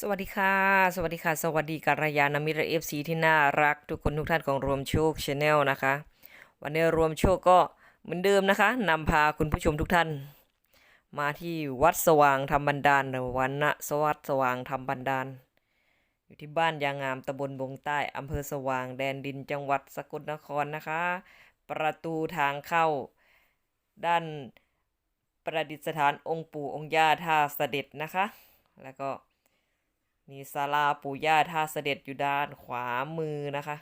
สวัสดีค่ะ สวัสดีค่ะ สวัสดีกัลยาณมิตรเอฟซีที่น่ารัก ทุกคนทุกท่านของรวมโชคชาแนลนะคะ วันนี้รวมโชคก็เหมือนเดิมนะคะนำพาคุณผู้ชมทุกท่าน มาที่วัดสว่างธรรมบันดาลหรือวันณสวัสดสว่างธรรมบันดาล อยู่ที่บ้านยางงามตำบลบงใต้อำเภอสว่างแดนดินจังหวัดสกลนครนะคะ ประตูทางเข้า ด้านประดิษฐานองค์ปู่องค์ย่าท่าเสด็จนะคะ แล้วก็ มีศาลาปู่ย่าท่าเสด็จอยู่ด้านขวามือนะคะ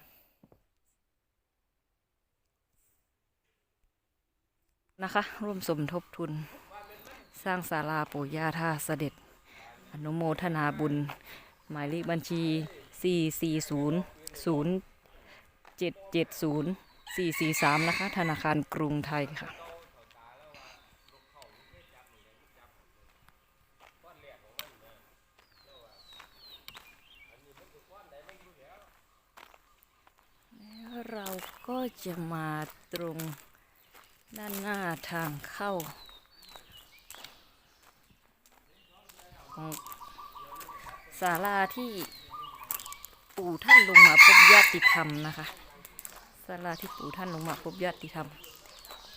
นะคะ ร่วมสมทบทุน สร้างศาลาปู่ย่าท่าเสด็จ อนุโมทนาบุญ หมายเลขบัญชี 440 0770 443 นะคะ ธนาคารกรุงไทยค่ะ เราก็จะมาตรงด้านหน้าทางเข้า ของศาลาที่ปู่ท่านลงมาพบญาติธรรมนะคะศาลาที่ปู่ท่านลงมาพบญาติธรรม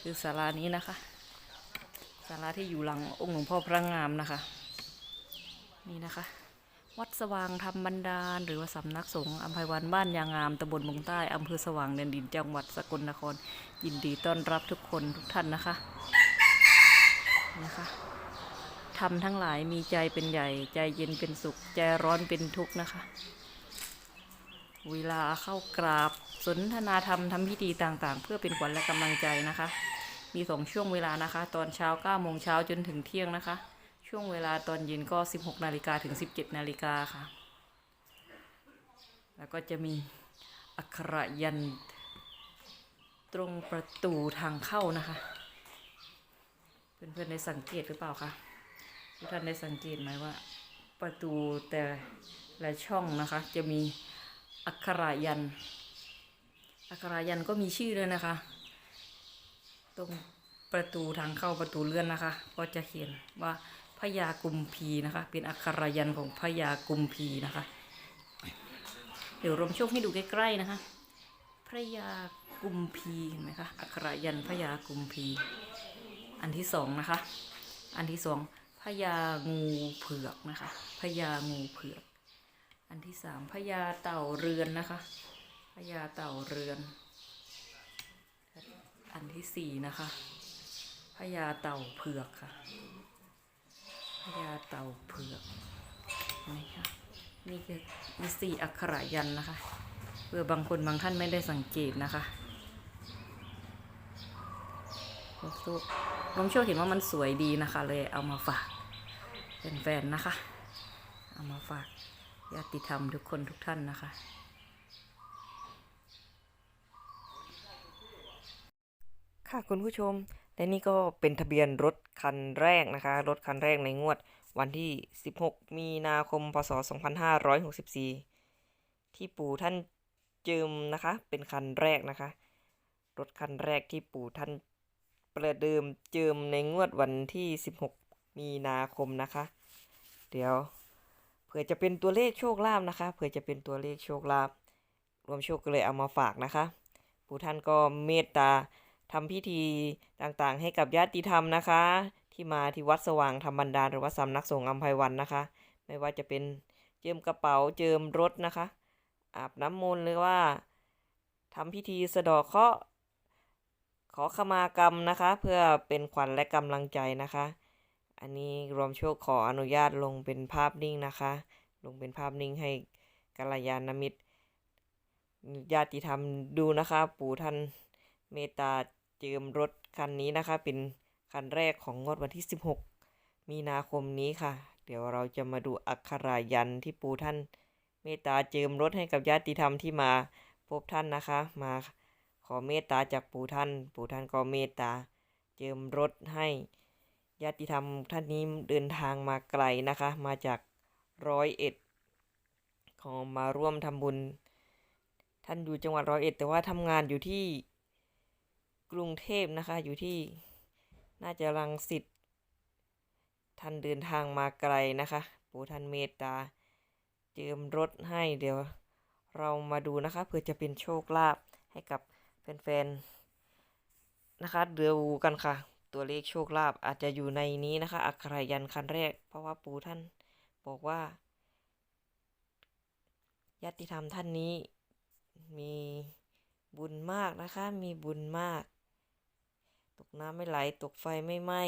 คือศาลานี้นะคะศาลาที่อยู่หลังองค์หลวงพ่อพระงามนะคะ นี่นะคะ วัดสว่างธรรมบันดาล หรือว่าสำนักสงฆ์อัมภัยวันบ้านยางงามตำบลบงใต้อำเภอสว่างแดนดินจังหวัดสกลนคร ยินดีต้อนรับทุกคนทุกท่านนะคะนะคะทำทั้งหลายมีใจเป็นใหญ่ ใจเย็นเป็นสุข ใจร้อนเป็นทุกข์นะคะ เวลาเข้ากราบสนทนาธรรมทำพิธีต่างๆ เพื่อเป็นขวัญและกำลังใจนะคะ มีสองช่วงเวลานะคะ ตอนเช้า9โมงเช้าจนถึงเที่ยงนะคะ ช่วงเวลาตอนเย็นก็ 16 นาฬิกาถึง 17 นาฬิกาค่ะ แล้วก็จะมีอักขระยันตรงประตูทางเข้านะคะ เพื่อนๆได้สังเกตหรือเปล่าคะทุกท่านได้สังเกตไหมว่า ประตูแต่ละช่องนะคะ จะมีอักขระยัน อักขระยันก็มีชื่อเลยนะคะ ตรงประตูทางเข้าประตูเลื่อนนะคะ ก็จะเขียนว่า ญากุมพีนะคะ เป็นอักขระยันของพญากุมพีนะคะ เดี๋ยวรวมโชคให้ดูใกล้ๆนะคะพระยากุมพีเห็นไหมคะอักขระยันพระยากุมพี อันที่สองนะคะ อันที่สองพญางูเผือกนะคะพญางูเผือก อันที่สามพญาเต่าเรือนนะคะพญาเต่าเรือน อันที่สี่นะคะพญาเต่าเผือกค่ะ ญาเต่าเผือกนี่ค่ะนี่คือมีสี่อักขระยันนะคะ เพื่อบางคนบางท่านไม่ได้สังเกตนะคะน้องโชคน้องโชคเห็นว่ามันสวยดีนะคะ เลยเอามาฝากแฟนๆนะคะ เอามาฝากญาติธรรมทุกคนทุกท่านนะคะค่ะคุณผู้ชม และนี่ก็เป็นทะเบียนรถคันแรกนะคะ รถคันแรกในงวดวันที่ 16 มีนาคม พศ 2564 ที่ปู่ท่านจิมนะคะ เป็นคันแรกนะคะ รถคันแรกที่ปู่ท่านประเดิมเจิมในงวดวันที่ 16 มีนาคมนะคะ เดี๋ยวเผื่อจะเป็นตัวเลขโชคลาภนะคะ เผื่อจะเป็นตัวเลขโชคลาภรวมโชคก็เลยเอามาฝากนะคะ ปู่ท่านก็เมตตา ทำพิธีต่างๆ ให้กับญาติธรรมนะคะ ที่มาที่วัดสว่างธรรมบันดาลหรือว่าสำนักสงฆ์อัมภัยวันนะคะ ไม่ว่าจะเป็นเจิมกระเป๋าเจิมรถนะคะ อาบน้ำมนต์หรือว่าทำพิธีสะดอกเคราะห์ขอขมากรรมนะคะ เพื่อเป็นขวัญและกำลังใจนะคะ อันนี้รวมโชคขออนุญาตลงเป็นภาพนิ่งนะคะ ลงเป็นภาพนิ่งให้กัลยาณมิตรญาติธรรมดูนะคะ ปู่ท่านเมตตา เจิมรถคันนี้นะคะ เป็นคันแรกของงวดวันที่ 16 มีนาคมนี้ค่ะ เดี๋ยวเราจะมาดูอักขรายันที่ปู่ท่านเมตตาเจิมรถให้กับญาติธรรมที่มาพบท่านนะคะ มาขอเมตตาจากปู่ท่าน ปู่ท่านก็เมตตา เจิมรถให้ญาติธรรมท่านนี้เดินทางมาไกลนะคะ มาจากร้อยเอ็ดขอมาร่วมทำบุญ ท่านอยู่จังหวัดร้อยเอ็ดแต่ว่าทำงานอยู่ที่ กรุงเทพนะคะ อยู่ที่น่าจะรังสิตท่านเดินทางมาไกลนะคะ ปู่ท่านเมตตา เจิมรถให้เดี๋ยว เรามาดูนะคะเพื่อจะเป็นโชคลาภให้กับแฟนๆนะคะเดี๋ยวดูกันค่ะ ตัวเลขโชคลาภอาจจะอยู่ในนี้นะคะ อักขรยันคันแรก เพราะว่าปู่ท่านบอกว่าญาติธรรมท่านนี้มีบุญมากนะคะ มีบุญมาก น้ำไม่ไหลตกไฟไม่ไหม้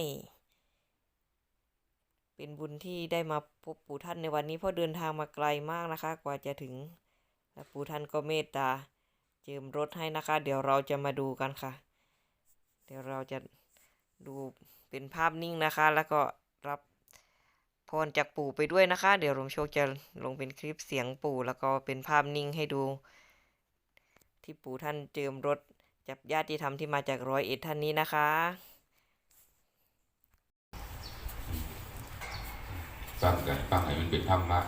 เป็นบุญที่ได้มาพบปู่ท่านในวันนี้เพราะเดินทางมาไกลมากนะคะ กว่าจะถึงและปู่ท่านก็เมตตาเจิมรถให้นะคะ เดี๋ยวเราจะมาดูกันค่ะ เดี๋ยวเราจะดูเป็นภาพนิ่งนะคะ แล้วก็รับพรจากปู่ไปด้วยนะคะ เดี๋ยวรวมโชคจะลงเป็นคลิปเสียงปู่ แล้วก็เป็นภาพนิ่งให้ดู ที่ปู่ท่านเจิมรถ จับญาติธรรมที่มาจากร้อยเอ็ดท่านนี้นะคะ ฟังกันฟังให้มันเป็นธรรมะ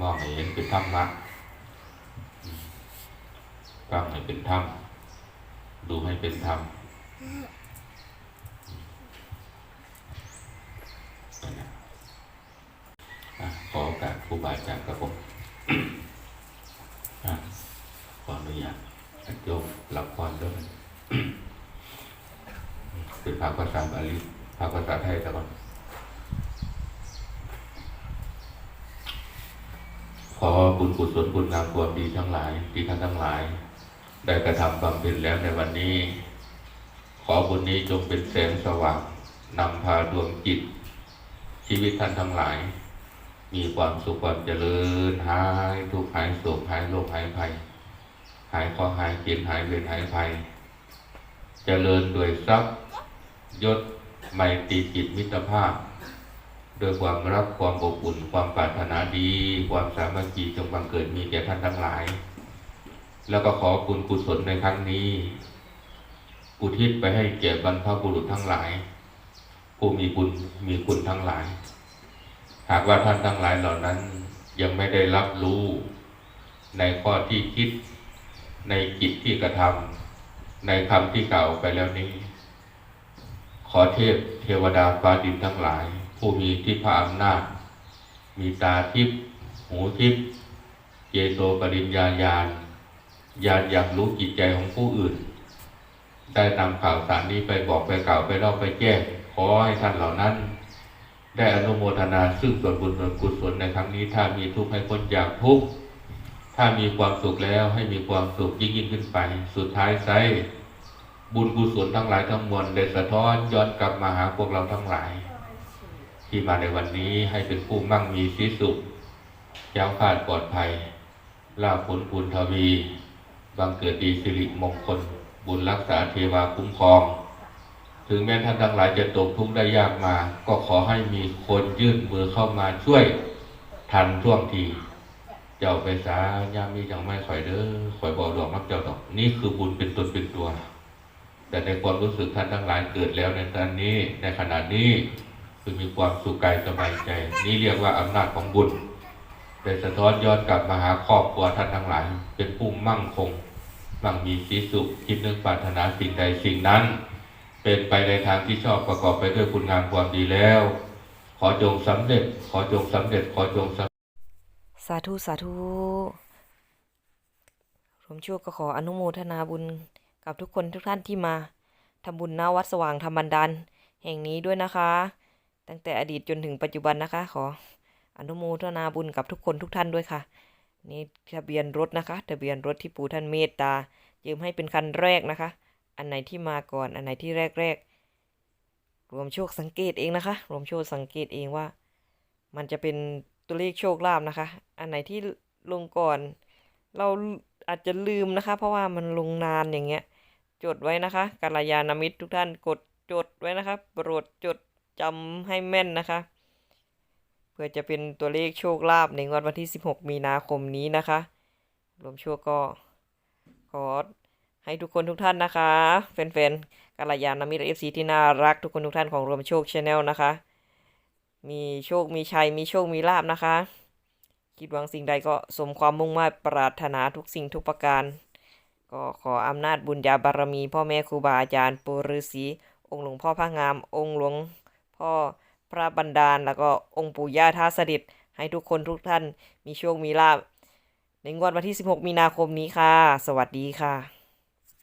มองให้เห็นเป็นธรรมะฟังให้เป็นธรรม ดูให้เป็นธรรมขอโอกาสครูบาอาจารย์กับผม อะขออนุญาต โยมรับพรด้วยเป็นภาษาบาลีภาษาไทยแต่ก่อนขอบุญกุศลคุณงามความดีทั้งหลายที่ท่านทั้งหลาย ได้กระทำบำเพ็ญแล้วในวันนี้ ขอบุญนี้จงเป็นแสงสว่างนำพาดวงจิต ชีวิตท่านทั้งหลาย มีความสุขความเจริญหายทุกข์หายโศกหายโรคหายภัย หายขอหายเกียนหายเวรหายภัยเจริญด้วยทรัพย์ยศไมตรีจิตมิตรภาพด้วยความรักความอบอุ่น ความปรารถนาดี ความสามัคคีจงบังเกิดมีแก่ท่านทั้งหลาย แล้วก็ขอคุณกุศลในครั้งนี้อุทิศไปให้แก่บรรพบุรุษทั้งหลาย ผู้มีบุญมีคุณทั้งหลาย หากว่าท่านทั้งหลายเหล่านั้นยังไม่ได้รับรู้ ในข้อที่คิด ในกิจที่กระทำในคำที่กล่าวไปแล้วนี้ ขอเทพเทวดาฟ้าดินทั้งหลาย ผู้มีทิพอำนาจ มีตาทิพย์หูทิพย์เจโตปริญญาญาณญาณอยากรู้จิตใจของผู้อื่น ได้นำข่าวสารนี้ไปบอกไปกล่าวไปเล่าไปแจ้งขอให้ท่านเหล่านั้น ได้อนุโมทนาซึ่งส่วนบุญส่วนกุศลในครั้งนี้ถ้ามีทุกข์ให้พ้นจากทุกข์ ถ้ามีความสุขแล้วให้มีความสุขยิ่งยิ่งขึ้นไป สุดท้ายไซบุญกุศลทั้งหลายทั้งมวลได้สะท้อนย้อนกลับมาหาพวกเราทั้งหลาย ที่มาในวันนี้ให้เป็นผู้มั่งมีสีสุขยาวขาดปลอดภัยลาภผลบุญทวีบังเกิดดีสิริมงคล บุญรักษาเทวาคุ้มครอง ถึงแม้ท่านทั้งหลายจะตกทุกข์ได้ยากมา ก็ขอให้มีคนยื่นมือเข้ามาช่วยทันท่วงที เจ้าไปสายามมีจังไม่ข่อยเด้อข่อยบอกดอกนักเจ้าดอก นี่คือบุญเป็นตนเป็นตัว แต่ในความรู้สึกท่านทั้งหลายเกิดแล้วในตอนนี้ในขณะนี้คือมีความสุขกายสบายใจ นี่เรียกว่าอำนาจของบุญได้สะท้อนย้อนกลับมาหาครอบครัวท่านทั้งหลาย เป็นผู้มั่งคงมั่งมีสีสุขคิดนึกปรารถนาสิ่งใดสิ่งนั้น เป็นไปในทางที่ชอบประกอบไปด้วยคุณงามความดีแล้ว ขอจงสำเร็จ ขอจงสำเร็จ ขอจงสำ สาธุ สาธุรวมชั่วก็ขออนุโมทนาบุญกับทุกคนทุกท่านที่มาทำบุญณวัดสว่างธรรมบันดาลแห่งนี้ด้วยนะคะ ตั้งแต่อดีตจนถึงปัจจุบันนะคะ ขออนุโมทนาบุญกับทุกคนทุกท่านด้วยค่ะ นี่ทะเบียนรถนะคะ ทะเบียนรถที่ปู่ท่านเมตตายืมให้เป็นคันแรกนะคะ อันไหนที่มาก่อนอันไหนที่แรกแรกรวมโชคสังเกตเองนะคะ รวมโชคสังเกตเองว่า มันจะเป็น ตัวเลขโชคลาภนะคะ อันไหนที่ลงก่อน เราอาจจะลืมนะคะ เพราะว่ามันลงนานอย่างเงี้ย จดไว้นะคะกัลยาณมิตรทุกท่านกดจดไว้นะคะโปรดจดจำให้แม่นนะคะ เพื่อจะเป็นตัวเลขโชคลาภในงวดวันที่ 16 มีนาคมนี้นะคะ รวมโชคก็ขอให้ทุกคนทุกท่านนะคะแฟนๆกัลยาณมิตรเอฟซีที่น่ารักทุกคนทุกท่านของรวมโชคชาแนลนะคะ มีโชคมีชัยมีโชคมีลาบนะคะ คิดหวังสิ่งใดก็สมความมุ่งมั่นปรารถนาทุกสิ่งทุกประการ ก็ขออำนาจบุญญาบารมี พ่อแม่ครูบาอาจารย์ปุรุษีองค์หลวงพ่อพระงาม องค์หลวงพ่อพระบันดาล แล้วก็องค์ปู่ย่าท่าสด็จให้ทุกคนทุกท่านมีโชคมีลาภในงวดวันที่ 16 มีนาคมนี้ค่ะ สวัสดีค่ะ